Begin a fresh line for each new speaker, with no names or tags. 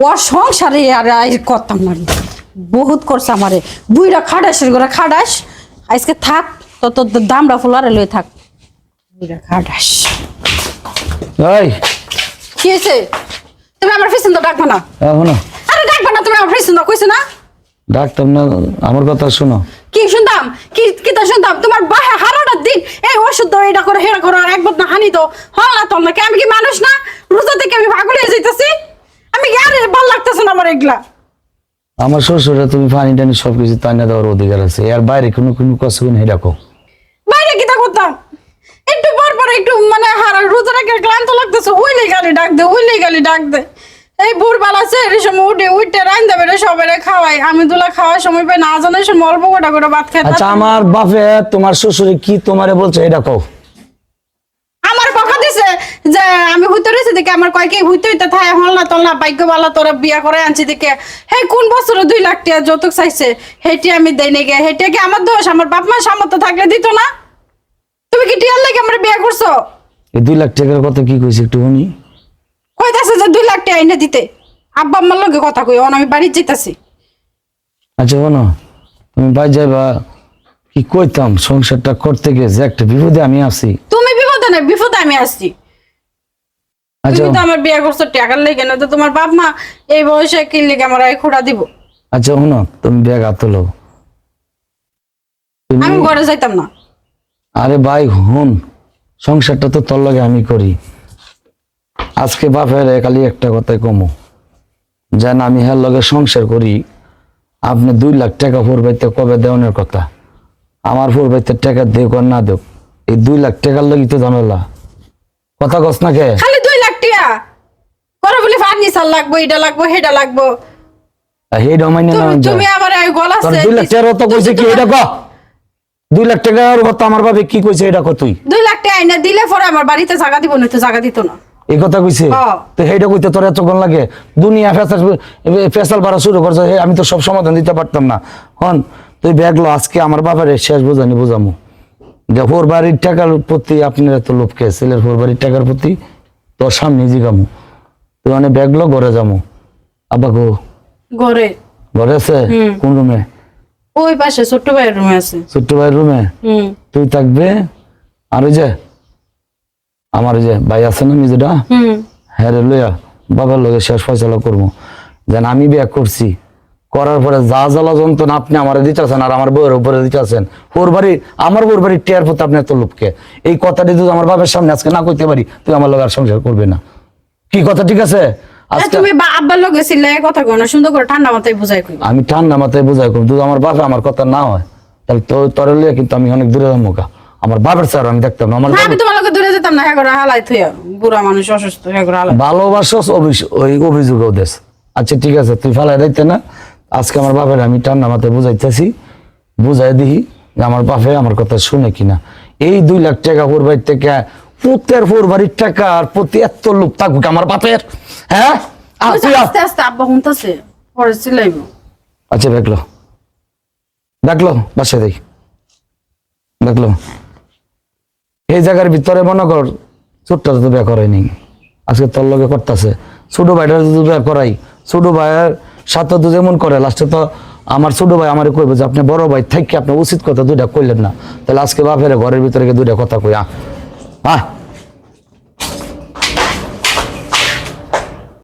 ও সংসারে আর করতাম না। বহুত করছে আমারে। বুইরা খাডাস করে খাডাস আজকে থাক তো তোর দামটা ফুলারে লয়ে থাক। বুইরা খাডাস
এই।
কি হয়েছে তুমি আমার ফিসুন তো ডাকবে না?
এখন
আরে ডাকবে না তুমি আমার ফিসুন তো কইছে না?
ডাক্তার না আমার কথা শোনো।
কি শুনতাম? কি কি তা শুনতাম? তোমার বাহে হারাটা দিন। এই ওষুধ দাও এটা করে হেটা করো আর একবার না হানি তো হল না না কি আমি কি মানুষ না? রোজা থেকে আমি পাগল হয়ে যাইতেছি? না আমার
শ্বশুরে তুমি পানি টানি সব কিছু তাই দেওয়ার অধিকার আছে। এর বাইরে কোনো কোনো কথা কোনো রাখো
বাইরে কি তা করতাম? একটু পর পর একটু মানে হারা রোজা রেখে ক্লান্ত লাগতেছে। উইলে গালি ডাক দে উইলে গালি ডাক দে। এই ভোর বেলা আছে এই সময় উঠে উঠে রান দেবে রে সবাই খাওয়াই আমি দুলা খাওয়ার সময় পাই না জানার সময় অল্প গোটা করে ভাত খাই
আচ্ছা আমার বাপে তোমার শ্বশুরে কি তোমারে বলছে এটা কও
যে আমি হইতে রয়েছে দেখে আমার কয় কি হইতে হইতে থায় হল না তল না বালা তোরা বিয়া করে আনছি দেখে। হে কোন বছরে দুই লাখ টাকা যৌতুক চাইছে? হেটি আমি দেই নাই গে। হেটে কি আমার দোষ? আমার বাপ মা সামর্থ্য থাকলে দিত না? তুমি কি টিয়ার লাগে আমার বিয়া করছ?
এই দুই লাখ টাকার কথা কি কইছে একটু শুনি?
কইতাছে যে দুই লাখ টাকা এনে দিতে। আব্বা আম্মার লগে কথা কই অন আমি বাড়ি যেতেছি
আচ্ছা শোনো তুমি বাই যাইবা কি কইতাম? সংসারটা করতে গিয়ে যে একটা বিপদে আমি আছি।
তুমি বিপদে না বিপদে আমি আসছি তুমি তো আমার বিয়া করছ টাকার লেগে না তো তোমার বাপ মা এই বয়সে কি লেগে আমার এই খোড়া দিব?
আচ্ছা শোনো তুমি ব্যাগ হাত তোলো।
আমি ঘরে যাইতাম না।
আরে ভাই হুন সংসারটা তো তোর লগে আমি করি। আজকে বাপের খালি একটা কথাই কমো। যেন আমি হ্যার লগে সংসার করি আপনি দুই লাখ টাকা ফুরবাইতে কবে দেওয়ানোর কথা? আমার ফুরবাইতে টাকা দেখ আর না দেখ এই দুই লাখ টাকার লগি তো ঝামেলা। কথা কস না কে?
টিয়া? করে বলি ফার্নিচার লাগবো এটা লাগবো লাগবো।
হেড মাইনে না
তুমি আমার গলা
তোর দুই লাখ টাকার কথা কইছে কি এটা ক? দুই লাখ টাকার কথা আমার কি কইছে এটা ক তুই?
দুই লাখ টাকা এনে দিলে পরে আমার বাড়িতে জায়গা দিব না তো জায়গা দিত না।
এই কথা কইছে। তো সেইটা কইতে তোর এত কোন লাগে? দুনিয়া ফেসাল ফেসাল বাড়া শুরু করছে আমি তো সব সমাধান দিতে পারতাম না। হন তুই ব্যাগলো আজকে আমার বাবার শেষ বোঝানি বোঝামু। যে ফোর বাড়ির টাকার প্রতি আপনার এত লোভকে ছেলের ফোর বাড়ির টাকার প্রতি? তোর সামনে জিগামু তুই অনেক ব্যাগলো ঘরে যামু। আব্বা গো।
ঘরে?
ঘরে আছে? কোন রুমে?
ওই পাশে ছোট্ট ভাইয়ের রুমে আছে।
ছোট্ট ভাইয়ের রুমে? তুই থাকবে? আর ওই যে? আমার ওই যে ভাই আছে না নিজেটা হ্যাঁ রে লইয়া বাবার লগে শেষ ফয়সলা করব। যেন আমি বিয়া করছি। করার পরে যা জ্বালা যন্ত্রণা আপনি আমার দিতেছেন আর আমার বউয়ের উপরে দিতেছেন ওর বাড়ি আমার বউর বাড়ির টেয়ার প্রতি আপনি এত লোককে। এই কথাটি যদি আমার বাবার সামনে আজকে না করতে পারি তুই আমার লগে আর সংসার করবে না। কি কথা ঠিক আছে?
আরে তুমি আব্বার লোক ছিলে কথা কো সুন্দর করে ঠান্ডা মাথায় বুঝাই কই
আমি ঠান্ডা মাথায় বোঝাই করব যদি আমার আমার কথা না হয় তাহলে তো তোর লিয়ে কিন্তু আমি অনেক দূরে যাব আমার বাপের স্যার আমি দেখতাম না আমার
আমি তোমার লোকে দূরে যেতাম না হ্যাঁ করে হালাই থুয়া বুড়া মানুষ অসুস্থ হ্যাঁ করে হালাই।
ভালোবাসস ওই অভিযোগও দেশ আচ্ছা ঠিক আছে তুই ফেলাই দিতে না। আজকে আমার বাপের আমি ঠান্ডা মাথায় বুঝাইতেছি বুঝাই দিই আমার বাপে আমার কথা শুনে কিনা। এই দুই লাখ টাকা ফুরবাড়ির থেকে পুতের ফুরবাড়ির টাকার প্রতি এত লোক থাকবে আমার বাপের হ্যাঁ? আ, তুই আ।
আস্তে আস্তে আব্বা হুনতাছে পরে চিলাইবো।
আচ্ছা দেখল। দেখল বাসা দেই। দেখল। এই জায়গার ভিতরে মনে কর ছোট্ট তো বিয়ে করাইনি আজকে তোর লগে করতেছে। ছোট ভাইটা যদি বিয়ে করাই ছোট ভাইয়ের সাথে তো যেমন করে লাস্টে তো আমার ছোট ভাই আমার কইবে যে, আপনি বড় ভাই থেকে আপনি উচিত কথা দুইটা কইলেন না? তাহলে আজকে বাপের ঘরের ভিতরে দুইটা কথা কই হ্যাঁ